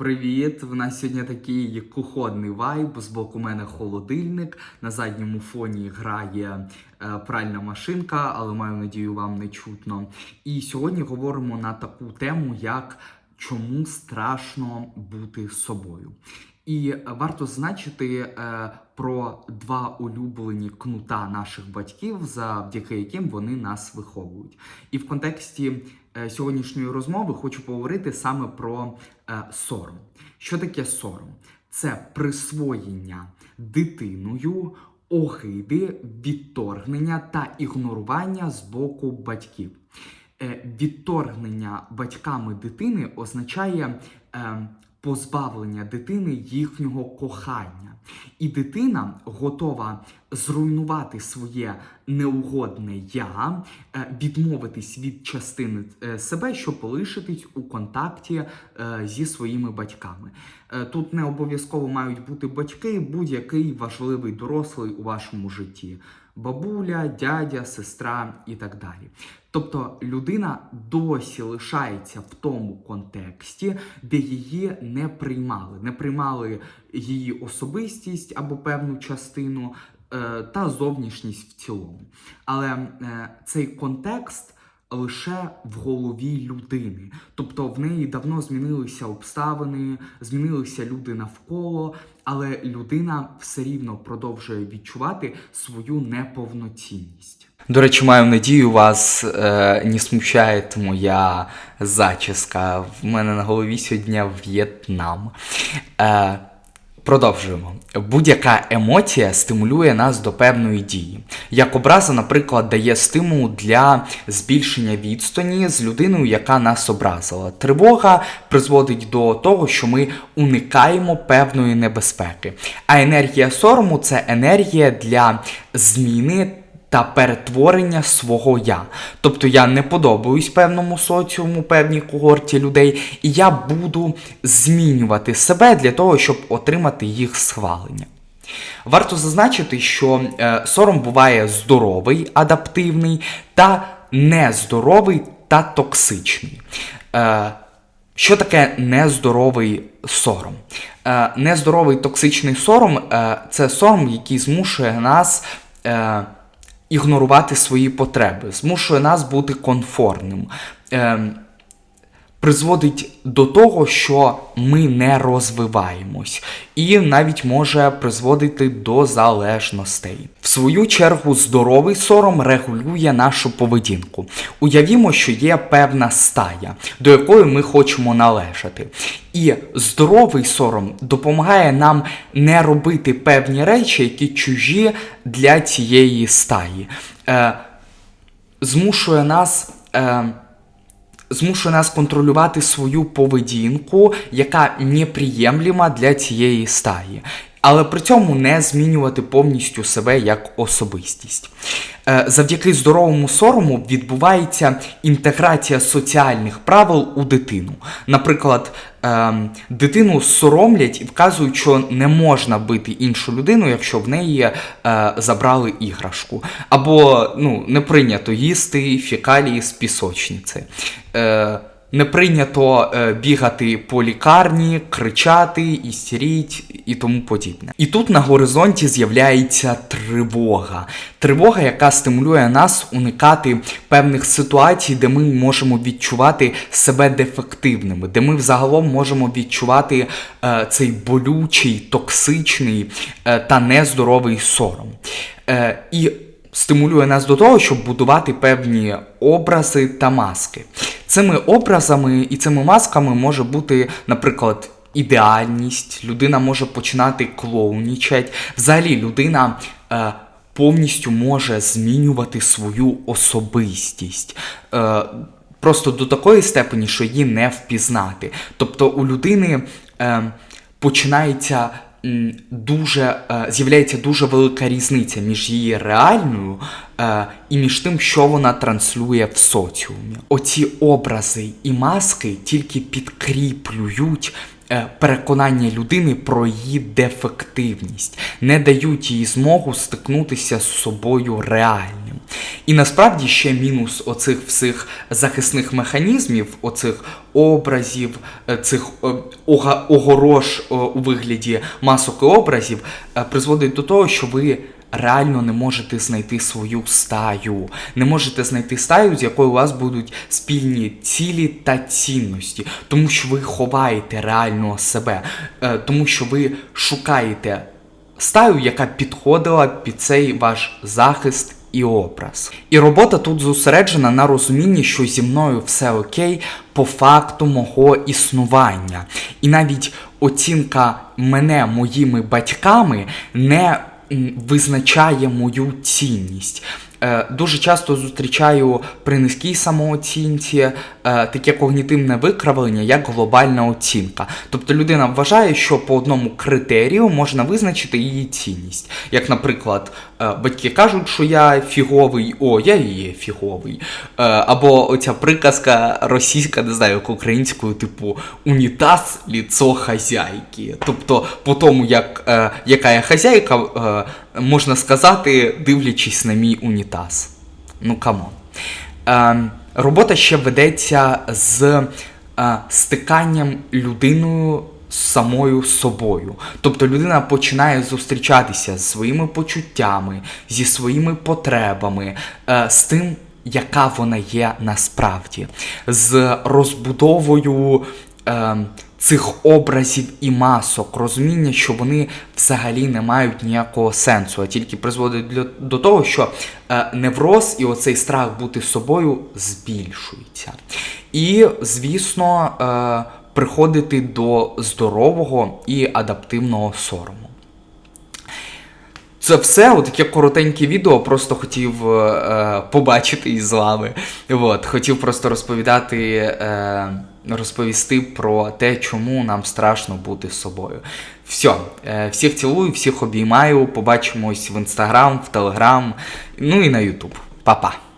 Привіт! В нас сьогодні такий кухонний вайб. З боку мене холодильник. На задньому фоні грає е, пральна машинка, але маю надію, вам не чутно. І сьогодні говоримо на таку тему, як чому страшно бути собою. І варто зазначити е, про два улюблені кнута наших батьків, завдяки яким вони нас виховують. І в контексті сьогоднішньої розмови хочу поговорити саме про е, сором. Що таке сором? Це присвоєння дитиною огиди, відторгнення та ігнорування з боку батьків. Е, відторгнення батьками дитини означає е, позбавлення дитини їхнього кохання. І дитина готова зруйнувати своє неугодне я, е, відмовитись від частини е, себе, щоб полишитись у контакті е, зі своїми батьками. Тут не обов'язково мають бути батьки, будь-який важливий дорослий у вашому житті. Бабуля, дядя, сестра і так далі. Тобто людина досі лишається в тому контексті, де її не приймали, не приймали її особистість або певну частину та зовнішність в цілому. Але е, цей контекст лише в голові людини. Тобто в неї давно змінилися обставини, змінилися люди навколо, але людина все рівно продовжує відчувати свою неповноцінність. До речі, маю надію, вас е, не смущає моя зачіска. В мене на голові сьогодні В'єтнам. Е, Продовжуємо. Будь-яка емоція стимулює нас до певної дії. Як образа, наприклад, дає стимул для збільшення відстані з людиною, яка нас образила. Тривога призводить до того, що ми уникаємо певної небезпеки. А енергія сорому це енергія для зміни та перетворення свого я. Тобто я не подобаюсь певному соціуму, певній когорті людей, і я буду змінювати себе для того, щоб отримати їх схвалення. Варто зазначити, що е, сором буває здоровий, адаптивний та нездоровий та токсичний. Е, що таке нездоровий сором? Е, нездоровий токсичний сором це сором, який змушує нас. Ігнорувати свої потреби, змушує нас бути конформним, е, призводить до того, що ми не розвиваємось, і навіть може призводити до залежностей. В свою чергу, здоровий сором регулює нашу поведінку. Уявімо, що є певна стая, до якої ми хочемо належати. І здоровий сором допомагає нам не робити певні речі, які чужі для цієї стаї. Е, змушує нас. Е, змушує нас контролювати свою поведінку, яка неприємлема для цієї стаї. Але при цьому не змінювати повністю себе як особистість. Е, Завдяки здоровому сорому відбувається інтеграція соціальних правил у дитину. Наприклад, ем, дитину соромлять і вказують, що не можна бити іншу людину, якщо в неї е, забрали іграшку. Або ну, не прийнято їсти фекалії з пісочниці. Не прийнято е, бігати по лікарні, кричати, істеріть і тому подібне. І тут на горизонті з'являється тривога. Тривога, яка стимулює нас уникати певних ситуацій, де ми можемо відчувати себе дефективними, де ми взагалом можемо відчувати е, цей болючий, токсичний е, та нездоровий сором. Е, і стимулює нас до того, щоб будувати певні образи та маски. Цими образами і цими масками може бути, наприклад, ідеальність, людина може починати клоунічать. Взагалі, людина. Е, Повністю може змінювати свою особистість. Е, просто до такої степені, що її не впізнати. Тобто у людини е, починається дуже е, з'являється дуже велика різниця між її реальною е, і між тим, що вона транслює в соціумі. Оці образи і маски тільки підкріплюють переконання людини про її дефективність, не дають їй змогу стикнутися з собою реальним. І насправді ще мінус оцих всіх захисних механізмів, оцих образів, е, цих е, огорож е, у вигляді масок і образів, е, призводить до того, що ви реально не можете знайти свою стаю, не можете знайти стаю, з якою у вас будуть спільні цілі та цінності, тому що ви ховаєте реального себе, е, тому що ви шукаєте стаю, яка підходила під цей ваш захист і образ. І робота тут зосереджена на розумінні, що зі мною все окей по факту мого існування. І навіть оцінка мене моїми батьками не визначає мою цінність. Е, Дуже часто зустрічаю при низькій самооцінці е, таке когнітивне викривлення, як глобальна оцінка. Тобто людина вважає, що по одному критерію можна визначити її цінність. Як, наприклад, е, батьки кажуть, що я фіговий, о, я і є фіговий. Або оця приказка російська, не знаю, як українською, типу унітаз ліцо хазяйки. Тобто, по тому, як, яка я хазяйка, можна сказати, дивлячись на мій унітаз. Ну камон. Е, робота ще ведеться з е, стиканням людиною з самою собою. Тобто людина починає зустрічатися з своїми почуттями, зі своїми потребами, е, з тим, яка вона є насправді, з розбудовою. Е, Цих образів і масок, розуміння, що вони взагалі не мають ніякого сенсу, а тільки призводять для- до того, що е, невроз і оцей страх бути собою збільшується. І, звісно, е, приходити до здорового і адаптивного сорому. Це все, отаке коротеньке відео, просто хотів е, побачити із вами. От, хотів просто розповідати, е, розповісти про те, чому нам страшно бути собою. Все, всіх цілую, всіх обіймаю. Побачимось в інстаграм, в телеграм, ну і на Ютуб. Па-па.